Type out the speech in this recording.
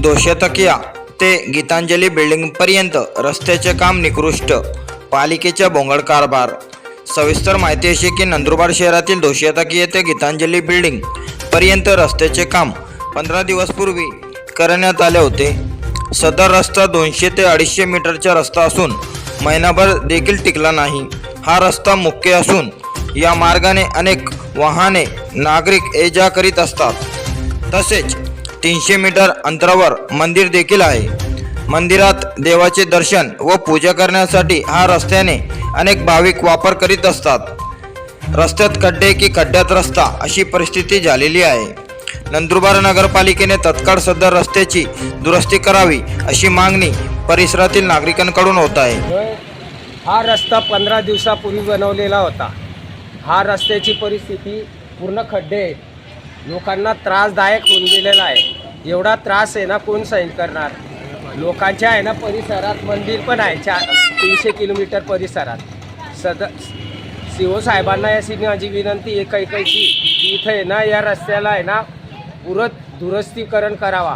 दोशतकिया ते गीतांजली बिल्डिंगपर्यंत रस्त्याचे काम निकृष्ट पालिकेच्या बोंगळ कारभार. सविस्तर माहिती अशी की नंदुरबार शहरातील दोषतकिया ते गीतांजली बिल्डिंग पर्यंत रस्त्याचे काम पंधरा दिवसपूर्वी करण्यात आले होते. सदर रस्ता दोनशे ते अडीचशे मीटरचा रस्ता असून महिनाभर देखील टिकला नाही. हा रस्ता मुख्य असून या मार्गाने अनेक वाहने नागरिक ये जा करीत असतात. तसेच तीनशे मीटर अंतरावर मंदिर देखील आहे. मंदिरात देवाचे दर्शन व पूजा करण्यासाठी हा रस्त्याने अनेक भाविक वापर करीत असतात. रस्त्यात खड्डे की खड्ड्यात रस्ता अशी परिस्थिती झालेली आहे. नंदुरबार नगरपालिकेने तत्काळ सदर रस्त्याची दुरुस्ती करावी अशी मागणी परिसरातील नागरिकांकडून होत आहे. हा रस्ता पंधरा दिवसापूर्वी बनवलेला होता. हा रस्त्याची परिस्थिती पूर्ण खड्डे आहेत. लोकांना त्रासदायक होऊन गेलेला आहे. एवढा त्रास आहे ना कोण सहन करणार? लोकांच्या आहे ना परिसरात मंदिर पण आहे चार तीनशे किलोमीटर परिसरात. सद सी साहेबांना या माझी विनंती एकैकायची की इथं आहे ना या रस्त्याला आहे ना पुरत दुरुस्तीकरण करावा.